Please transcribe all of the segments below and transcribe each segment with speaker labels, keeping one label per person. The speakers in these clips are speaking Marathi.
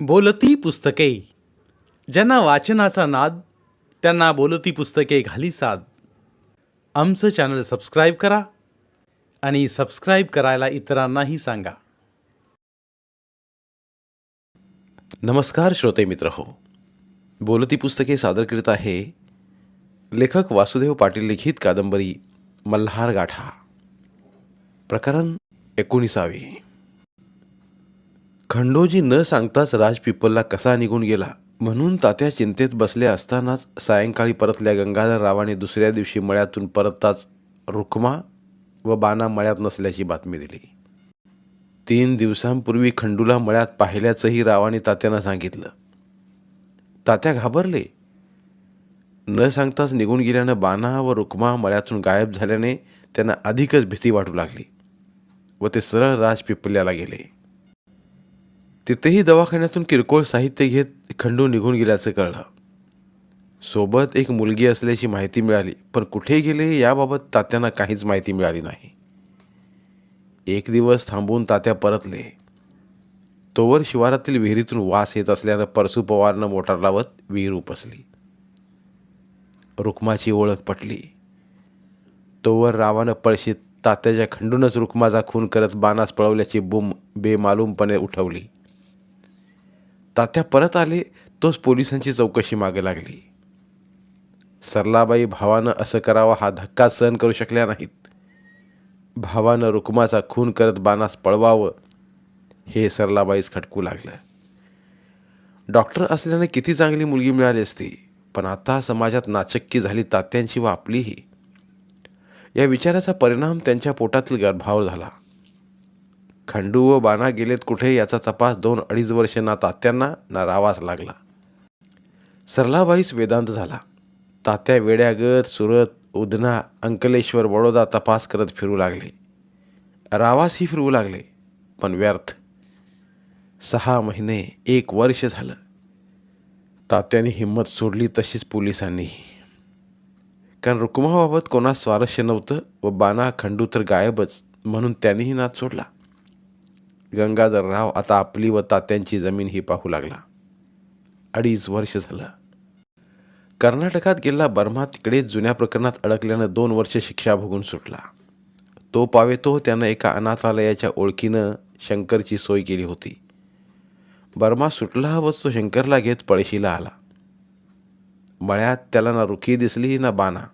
Speaker 1: बोलती पुस्तके. ज्यांना वाचनाचा नाद त्यांना बोलती पुस्तके घाली साद. आमचं चॅनल सबस्क्राईब करा आणि सबस्क्राईब करायला इतरांनाही सांगा. नमस्कार श्रोते मित्र हो. बोलती पुस्तके सादर करीत आहे लेखक वासुदेव पाटील लिखित कादंबरी मल्हार गाठा. प्रकरण एकोणीसावे. खंडोजी न सांगताच राजपिपलला कसा निघून गेला? म्हणून तात्या चिंतेत बसले असतानाच सायंकाळी परतल्या गंगाधर रावाने दुसऱ्या दिवशी मळ्यातून परतताच रुक्मा व बाणा मळ्यात नसल्याची बातमी दिली. तीन दिवसांपूर्वी खंडूला मळ्यात पाहिल्याचंही रावाने तात्यांना सांगितलं. तात्या घाबरले. न सांगताच निघून गेल्यानं बाणा व रुक्मा मळ्यातून गायब झाल्याने त्यांना अधिकच भीती वाटू लागली व ते सरळ राजपिपल्याला गेले. तिथेही दवाखान्यातून किरकोळ साहित्य घेत खंडू निघून गेल्याचं कळलं. सोबत एक मुलगी असल्याची माहिती मिळाली पण कुठे गेले याबाबत तात्यांना काहीच माहिती मिळाली नाही. एक दिवस थांबून तात्या परतले. तोवर शिवारातील विहिरीतून वास येत असल्यानं परसू पवारनं मोटार लावत विहीर उपसली. रुक्माची ओळख पटली. तोवर रावानं पळशीत तात्याच्या खंडूनच रुक्माचा खून करत बाणास पळवल्याची बुम बेमालूमपणे उठवली. तात्या परत आले तोच पोलिसांची चौकशी मागे लागली. सरलाबाई भावानं असं करावं हा धक्का सहन करू शकल्या नाहीत. भावानं रुक्माचा खून करत बाणास पळवावं हे सरलाबाईस खटकू लागलं. डॉक्टर असल्यानं किती चांगली मुलगी मिळाली असती पण आता समाजात नाचक्की झाली तात्यांची व आपलीही. या विचाराचा परिणाम त्यांच्या पोटातील गर्भावर झाला. खंडू व बाणा गेलेत कुठे याचा तपास दोन अडीच वर्षे ना तात्यांना ना रावास लागला. सरलाबाईस वेदांत झाला. तात्या वेड्यागत सुरत उदना अंकलेश्वर बडोदा तपास करत फिरू लागले. रावासही फिरवू लागले पण व्यर्थ. सहा महिने एक वर्ष झालं. तात्याने हिंमत सोडली तशीच पोलिसांनीही. कारण रुक्माबाबत कोणास स्वारस्य नव्हतं व बाणा खंडू तर गायबच म्हणून त्यांनीही नाद सोडला. गंगाधरराव आता आपली व तात्यांची जमीन ही पाहू लागला. अडीच वर्ष झालं. कर्नाटकात गेला बर्मा तिकडे जुन्या प्रकरणात अडकल्यानं दोन वर्ष शिक्षा भोगून सुटला. तो पावेतो त्यानं एका अनाथालयाच्या ओळखीनं शंकरची सोय केली होती. बर्मा सुटला हवंच तो शंकरला घेत पळशीला आला. मळ्यात त्याला ना रुखी दिसली ना बाना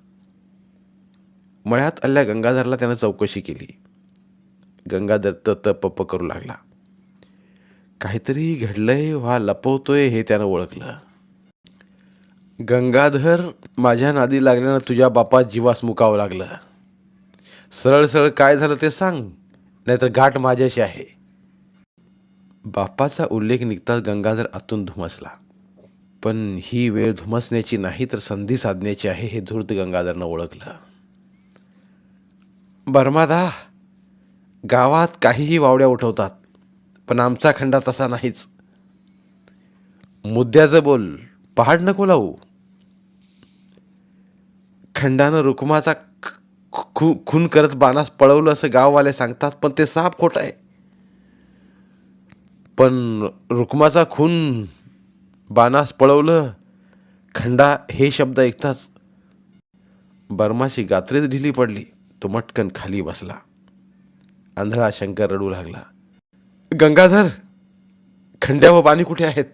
Speaker 1: मळ्यात आल्या गंगाधरला त्यानं चौकशी केली. गंगाधर त पप्प करू लागला. काहीतरी घडलंय व्हा लपवतोय हे त्यानं ओळखलं. गंगाधर माझ्या नादी लागल्यानं तुझ्या बापात जीवास मुकावं लागलं. सरळ सरळ काय झालं ते सांग नाहीतर गाठ माझ्याशी आहे. बापाचा उल्लेख निघताच गंगाधर आतून धुमसला. पण ही वेळ धुमसण्याची नाही तर संधी साधण्याची आहे हे धूर्त गंगाधरनं ओळखलं. बर्मादा गावात काहीही वावड्या उठवतात पण आमचा खंडा तसा नाहीच. मुद्द्याचं बोल पहाड नको लावू. खंडानं रुक्माचा खू खून करत बाणास पळवलं असं गाववाले सांगतात पण ते साप खोट आहे. पण रुक्माचा खून बाणास पळवलं खंडा हे शब्द ऐकताच बर्माशी गात्रेत ढिली पडली तो मटकन खाली बसला. आंधळा शंकर रडू लागला. गंगाधर खंड्या व बाणी कुठे आहेत?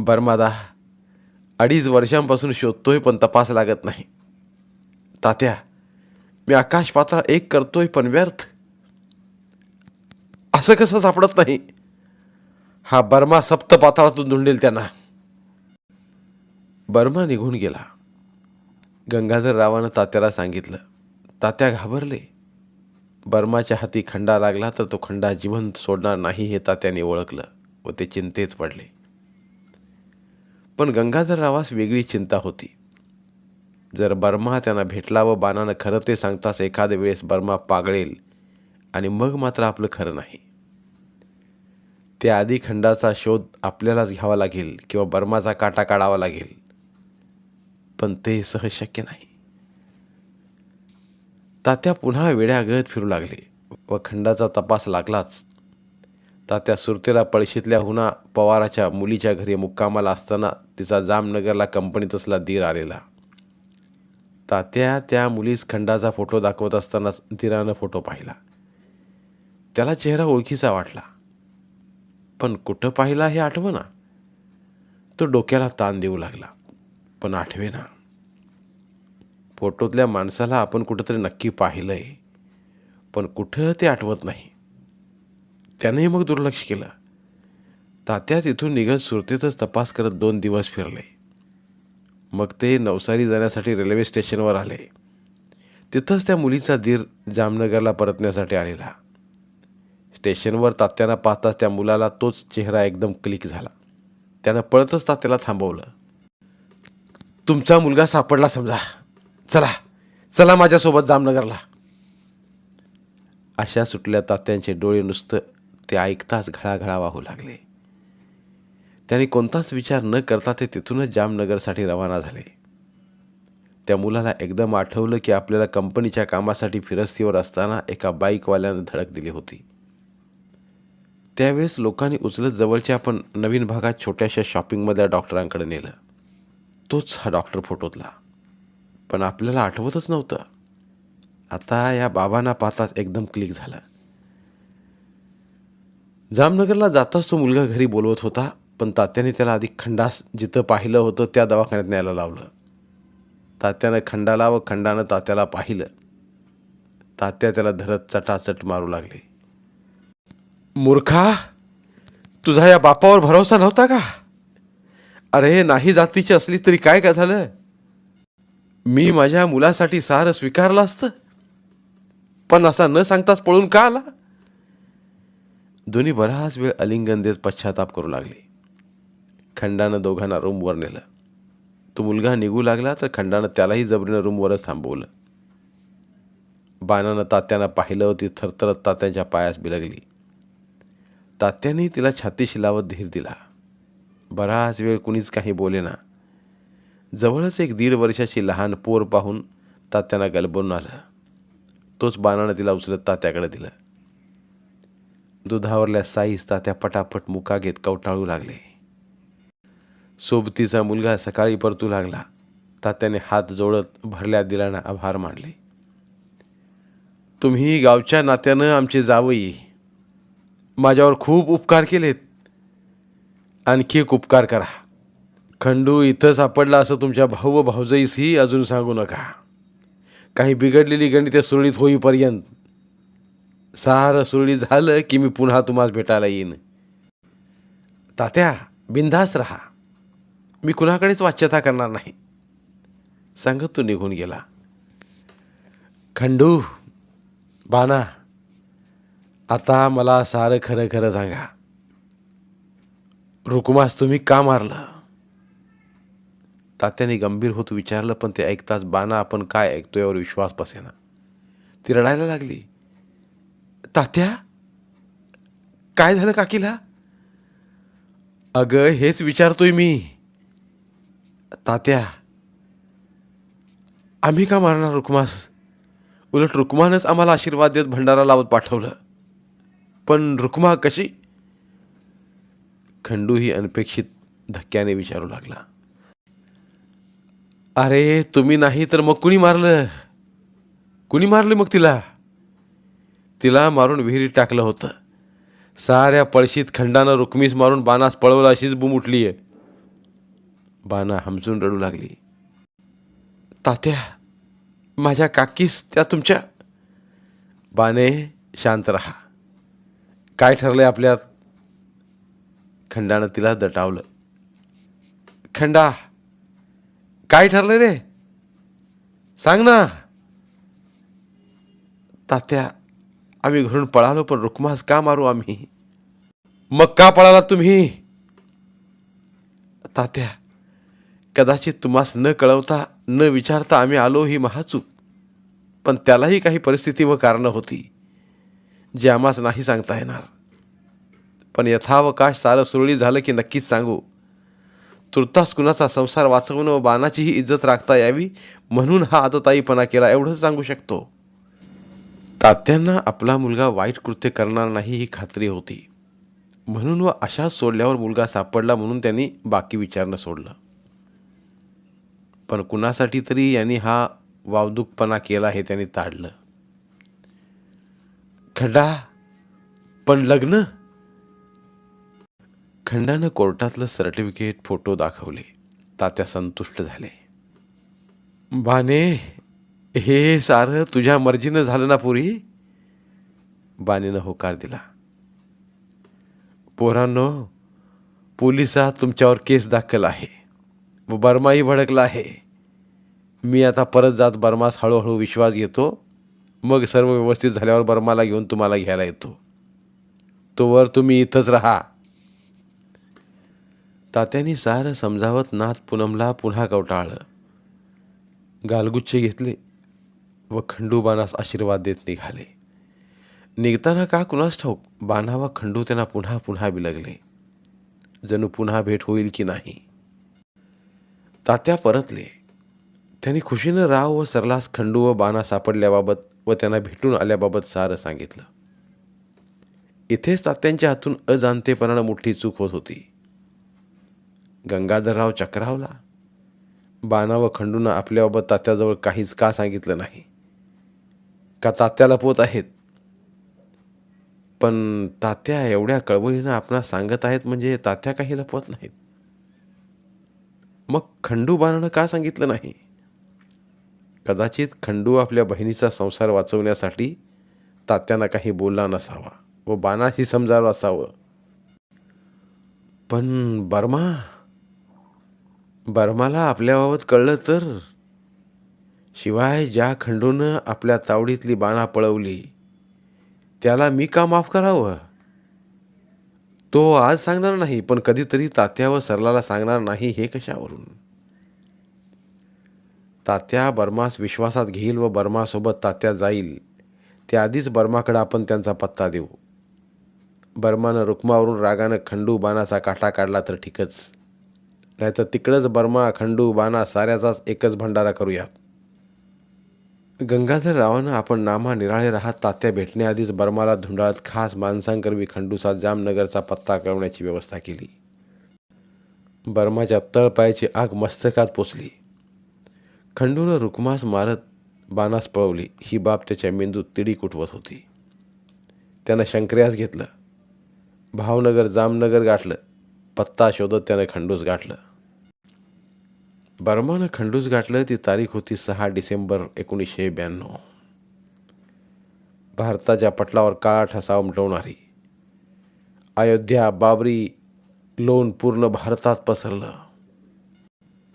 Speaker 1: बर्मादा अडीच वर्षांपासून शोधतोय पण तपास लागत नाही. तात्या मी आकाश पाताळ एक करतोय पण व्यर्थ. असं कसं सापडत नाही? हा बर्मा सप्त पाताळातून धुंडेल त्यांना. बर्मा निघून गेला. गंगाधर रावानं तात्याला सांगितलं. तात्या घाबरले. बर्माच्या हाती खंडा लागला तर तो खंडा जिवंत सोडणार नाही हे तात्याने ओळखलं व ते चिंतेत पडले. पण गंगाधररावास वेगळी चिंता होती. जर बर्मा त्यांना भेटला व बाणानं खरं ते सांगताच एखाद्या वेळेस बर्मा पागळेल आणि मग मात्र आपलं खरं नाही. त्याआधी खंडाचा शोध आपल्यालाच घ्यावा लागेल किंवा बर्माचा काटा काढावा लागेल. पण ते सहज शक्य नाही. तात्या पुन्हा वेड्यागत फिरू लागले व खंडाचा तपास लागलाच. तात्या सुरतेला पळशीतल्या हुना पवाराच्या मुलीच्या घरी मुक्कामाला असताना तिचा जामनगरला कंपनीत असला दीर आलेला. तात्या त्या मुलीस खंडाचा फोटो दाखवत असतानाच दीरानं फोटो पाहिला. त्याला चेहरा ओळखीचा वाटला. पण कुठं पाहिला हे आठवना तो डोक्याला ताण देऊ लागला पण आठवेना. फोटोतल्या माणसाला आपण कुठंतरी नक्की पाहिलं आहे पण कुठं ते आठवत नाही. त्यानेही मग दुर्लक्ष केलं. तात्या तिथून निघत सुरतेतच तपास करत दोन दिवस फिरले. मग ते नवसारी जाण्यासाठी रेल्वे स्टेशनवर आले. तिथंच त्या मुलीचा दीर जामनगरला परतण्यासाठी आलेला. स्टेशनवर तात्याला पाहताच त्या मुलाला तोच चेहरा एकदम क्लिक झाला. त्यानं पळतच तात्याला थांबवलं. तुमचा मुलगा सापडला समजा. चला चला माझ्यासोबत जामनगरला. अशा सुटल्या तात्यांचे डोळे नुसतं ते ऐकताच घळाघळा वाहू लागले. त्यांनी कोणताच विचार न करता ते तिथूनच जामनगरसाठी रवाना झाले. त्या मुलाला एकदम आठवलं की आपल्याला कंपनीच्या कामासाठी फिरस्तीवर असताना एका बाईकवाल्यानं धडक दिली होती. त्यावेळेस लोकांनी उचलत जवळच्या आपण नवीन भागात छोट्याशा शॉपिंगमधल्या डॉक्टरांकडे नेलं. तोच हा डॉक्टर फोटोतला. पण आपल्याला आठवतच नव्हतं. आता या बाबांना पाहताच एकदम क्लिक झालं. जामनगरला जाताच तो मुलगा घरी बोलवत होता पण तात्याने त्याला आधी खंडास जिथं पाहिलं होतं त्या दवाखान्यात न्यायला लावलं. तात्यानं खंडाला व खंडानं तात्याला पाहिलं. तात्या त्याला धरत चटाचट मारू लागले. मूर्खा तुझा या बापावर भरोसा नव्हता का? अरे नाही जातीची असली तरी काय काय झालं? मी माझ्या मुलासाठी सार स्वीकारलं असतं. पण असा न सांगताच पळून का आला? दोन्ही बराच वेळ अलिंगन देत पश्चाताप करू लागले. खंडानं दोघांना रूमवर नेलं. तो मुलगा निघू लागला तर खंडानं त्यालाही जबरीनं रूमवरच थांबवलं. बाणानं तात्यानं पाहिलं ती थरथरत तात्यांच्या पायास बिलगली. तात्याने तिला छातीशी लावत धीर दिला. बराच वेळ कुणीच काही बोले ना जवळच एक दीड वर्षाची लहान पोर पाहून तात्यांना गलबून आलं. तोच बाणानं तिला उचलत तात्याकडे दिलं. दुधावरल्या साईस तात्या पटापट मुका घेत कवटाळू लागले. सोबतीचा मुलगा सकाळी परतू लागला. तात्याने हात जोडत भरल्या दिलानं आभार मानले. तुम्ही गावच्या नात्यानं आमचे जावई. माझ्यावर खूप उपकार केलेत. आणखी एक उपकार करा. खंडू इथं सापडला असं तुमच्या भाऊ व भाऊजाईसही अजून सांगू नका. काही बिघडलेली गणिते सुरळीत होईपर्यंत. सारं सुरळीत झालं की मी पुन्हा तुम्हाला भेटायला येईन. तात्या बिंधास राहा. मी कुणाकडेच वाच्यता करणार नाही. सांगत तो निघून गेला. खंडू बाना आता मला सारं खरं खरं सांगा. रुकुमास तुम्ही का मारलं? तात्याने गंभीर होत विचारलं पण ते ऐकताच बाना आपण काय ऐकतो यावर विश्वास बसेना. ती रडायला लागली. तात्या काय झालं काकीला? अगं हेच विचारतोय मी. तात्या आम्ही का मारणार रुक्मास? उलट रुक्मानंच आम्हाला आशीर्वाद देत भंडारा लावत पाठवलं. पण रुक्मा कशी? खंडू ही अनपेक्षित धक्क्याने विचारू लागला. अरे तुम्ही नाही तर मग कुणी मारलं? कुणी मारलं मग तिला? तिला मारून विहिरीत टाकलं होतं. साऱ्या पळशीत खंडानं रुक्मीस मारून बाणास पळवलं अशीच बूम उठली आहे. बाणा हमसून रडू लागली. तात्या माझ्या काकीस त्या तुमच्या? बाने शांत रहा. काय ठरलंय आपल्यात? खंडानं तिला दटावलं. खंडा! काय ठरलं रे? सांग ना. तात्या आम्ही घरून पळालो पण रुक्मास का मारू आम्ही? मग का पळाला तुम्ही? तात्या कदाचित तुम्हास न कळवता न विचारता आम्ही आलो ही महाचूक. पण त्यालाही काही परिस्थिती व कारणं होती जे आम्हास नाही सांगता येणार. पण यथावकाश सारं सुरळीत झालं की नक्कीच सांगू. तुर्तास कुणाचा संसार वाचवणं व बाणाचीही इज्जत राखता यावी म्हणून हा आतताईपणा केला एवढंच सांगू शकतो. तात्यांना आपला मुलगा वाईट कृत्य करणार नाही ही खात्री होती. म्हणून व अशाच सोडल्यावर मुलगा सापडला म्हणून त्यांनी बाकी विचारणं सोडलं. पण कुणासाठी तरी यांनी हा वावदुकपणा केला हे त्यांनी ताडलं. खडा पण लग्न? खंडानं कोर्टातलं सर्टिफिकेट फोटो दाखवले. तात्या संतुष्ट झाले. बाने हे सारं तुझ्या मर्जीनं झालं ना पुरी? बानेनं होकार दिला. पोरांनो पोलिसात तुमच्यावर केस दाखल आहे. व बर्माही भडकला आहे. मी आता परत जात बर्मास हळूहळू विश्वास घेतो. मग सर्व व्यवस्थित झाल्यावर बर्माला घेऊन तुम्हाला घ्यायला येतो. तोवर तुम्ही इथंच राहा. तात्यांनी सारं समजावत नाथ पूनमला पुन्हा कवटाळलं. गालगुच्छे घेतले व खंडूबानास आशीर्वाद देत निघाले. निघताना का कुणास ठाऊक बाणा व खंडू त्यांना पुन्हा पुन्हा बिलगले. जणू पुन्हा भेट होईल की नाही? तात्या परतले. त्यांनी खुशीनं राव व सरलास खंडू व बाणा सापडल्याबाबत व त्यांना भेटून आल्याबाबत सारं सांगितलं. इथेच तात्यांच्या हातून अजाणतेपणानं मोठी चूक होत होती. गंगाधरराव चक्रावला? बाणा व खंडूनं आपल्याबाबत तात्याजवळ काहीच का सांगितलं नाही? का तात्याला पोत आहेत? पण तात्या एवढ्या कळवळीनं आपणा सांगत आहेत म्हणजे तात्या काही लपवत नाहीत. मग खंडू बाणानं का सांगितलं नाही? कदाचित खंडू आपल्या बहिणीचा संसार वाचवण्यासाठी तात्यांना काही बोलला नसावा व बाणाशी समजावं असावं. पण बर्मा बर्माला आपल्याबाबत कळलं तर? शिवाय ज्या खंडूनं आपल्या चावडीतली बाणा पळवली त्याला मी का माफ करावं? तो आज सांगणार नाही पण कधीतरी तात्या व सरलाला सांगणार नाही हे कशावरून? तात्या बर्मास विश्वासात घेईल व बर्मासोबत तात्या जाईल त्याआधीच बर्माकडे आपण त्यांचा पत्ता देऊ. बर्मानं रुक्मावरून रागानं खंडू बाणाचा काटा काढला तर ठीकच. नाहीतर तिकडंच बर्मा खंडू बाणा साऱ्याचाच एकच भंडारा करूयात गंगाधररावानं आपण नामा निराळे राहत तात्या भेटण्याआधीच बर्माला धुंडाळत खास माणसांकरवी खंडूचा जामनगरचा पत्ता कळवण्याची व्यवस्था केली. बर्माच्या तळपायाची आग मस्तकात पोचली. खंडूनं रुक्मास मारत बाणास पळवली. ही बाब त्याच्या मेंदूत तिडी कुटवत होती. त्यानं शंकर्यास घेतलं. भावनगर जामनगर गाठलं. पत्ता शोधत त्यानं खंडूस गाठलं. बर्मानं खंडूस गाठलं ती तारीख होती सहा डिसेंबर एकोणीसशे ब्याण्णव. भारताच्या पटलावर काळा ठसा उमटवणारी अयोध्या बाबरी लोन पूर्ण भारतात पसरलं.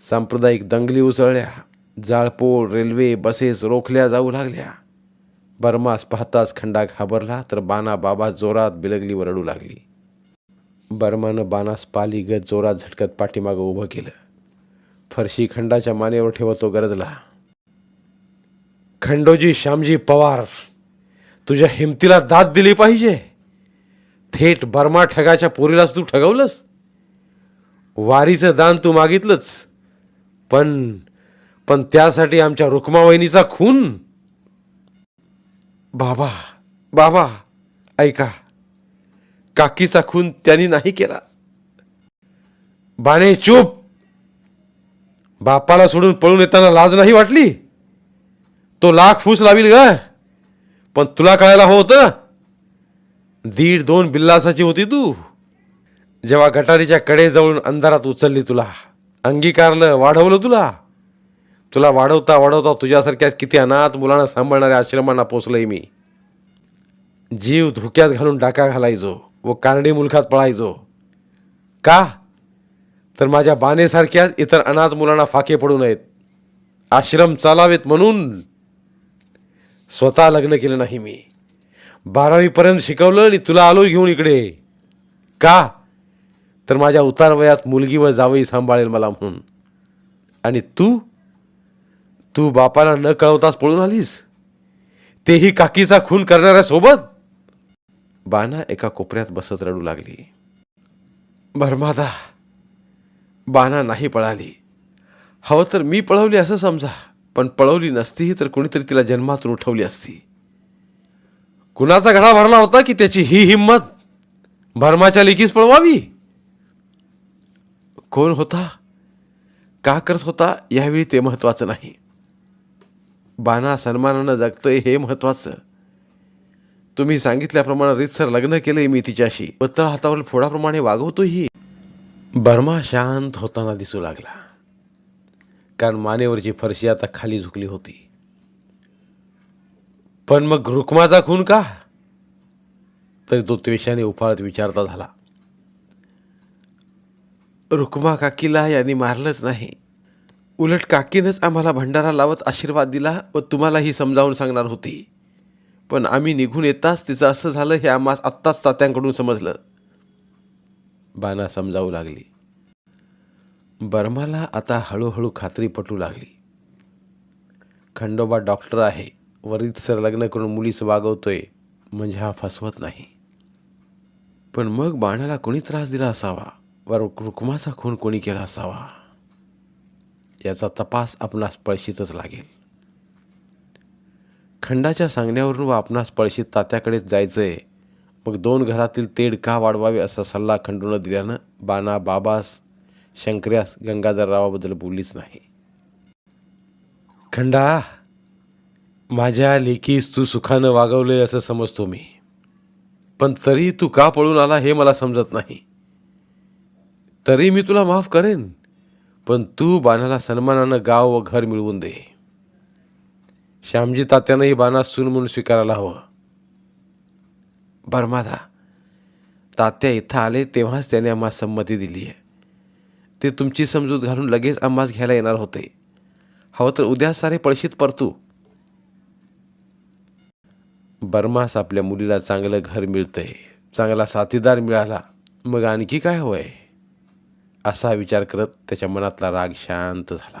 Speaker 1: सांप्रदायिक दंगली उसळल्या जाळपोळ रेल्वे बसेस रोखल्या जाऊ लागल्या. बर्मास पाहताच खंडा घाबरला तर बाना बाबा जोरात बिलगली व रडू लागली. बर्मानं बानास पाली गत जोरात झटकत पाठीमागं उभं केलं. फरशी खंडाच्या मानेवर ठेवत तो गरजला. खंडोजी श्यामजी पवार तुझ्या हिमतीला दाद दिली पाहिजे. थेट बर्मा ठगाच्या पोरीलाच तू ठगवलंस. वारीचं दान तू मागितलंच. पण पण त्यासाठी आमच्या रुक्मावहिनीचा खून. बाबा बाबा ऐका. काकीचा खून त्यांनी नाही केला. बाणे चूप. बापाला सोडून पळून येताना लाज नाही वाटली? तो लाख फूस लावील ग. पण तुला कळायला हो होतं? दीड दोन बिल्लासाची होती तू. जेव्हा गटारीच्या कडेजवळून अंधारात उचलली तुला. अंगीकारलं वाढवलं तुला. तुला वाढवता वाढवता तुझ्यासारख्या किती अनाथ मुलांना सांभाळणाऱ्या आश्रमांना पोचलोय मी. जीव धोक्यात घालून डाका घालायचो. व कानडी मुलखात पळायचो का? तर माझ्या बानेसारख्याच इतर अनाथ मुलांना फाके पडू नयेत. आश्रम चालावेत म्हणून स्वतः लग्न केलं नाही मी. बारावीपर्यंत शिकवलं आणि तुला आलो घेऊन इकडे. का? तर माझ्या उतार वयात मुलगी व जावई सांभाळेल मला म्हणून. आणि तू? तू बापाला न कळवताच पळून आलीस? तेही काकीचा खून करणाऱ्यासोबत? बाना एका कोपऱ्यात बसत रडू लागली. भरमादा बाना नाही पळाली. हवं तर मी पळवली असं समजा पण पळवली नसतीही तर कुणीतरी तिला जन्मातून उठवली असती. कुणाचा घडा भरला होता की त्याची ही हिंमत? भरमाच्या लेकीस पळवावी? कोण होता? का करत होता? यावेळी ते महत्वाचं नाही. बाणा सन्मानानं जगतंय हे महत्वाचं तुम्ही सांगितल्याप्रमाणे रीतसर लग्न केलंय मी तिच्याशी. पत्र हातावर फोडाप्रमाणे वागवतोही. बर्मा शांत होताना दिसू लागला. कारण मानेवरची फरशी आता खाली झुकली होती. पण मग रुक्माचा खून का? तरी तो त्वेषाने उफाळत विचारता झाला. रुक्मा काकीला यांनी मारलंच नाही. उलट काकीनंच आम्हाला भंडारा लावत आशीर्वाद दिला व तुम्हालाही समजावून सांगणार होती. पण आम्ही निघून येताच तिचं असं झालं हे आम्हास आत्ताच तात्यांकडून समजलं. बाना समजावू लागली. बर्माला आता हळूहळू खात्री पटू लागली. खंडोबा डॉक्टर आहे. वरीत सर लग्न करून मुलीस वागवतोय. म्हणजे हा फसवत नाही. पण मग बाणाला कोणी त्रास दिला असावा? व रुक्माचा खून कोणी केला असावा? याचा तपास आपणास पळशीतच लागेल. खंडाच्या सांगण्यावरून व आपणास पळशीत तात्याकडेच जायचंय. मग दोन घरातील तेढ का वाढवावे असा सल्ला खंडून दिल्यानं बाणा बाबास शंकर्यास गंगाधररावाबद्दल बोललीच नाही. खंडा माझ्या लेकीस तू सुखानं वागवलंय असं समजतो मी. पण तरी तू का पळून आला हे मला समजत नाही. तरी मी तुला माफ करेन पण तू बाणाला सन्मानानं गाव व घर मिळवून दे. श्यामजी तात्यानंही बाणा सून म्हणून स्वीकारायला हवं. बरमादा तात्या इथं आले तेव्हाच त्याने आम्हाला संमती दिली आहे. ते तुमची समजूत घालून लगेच आम्हास घ्यायला येणार होते. हवं तर उद्या सारे पळशीत परतू. बर्मास आपल्या मुलीला चांगलं घर मिळतंय. चांगला साथीदार मिळाला. मग आणखी काय होय असा विचार करत त्याच्या मनातला राग शांत झाला.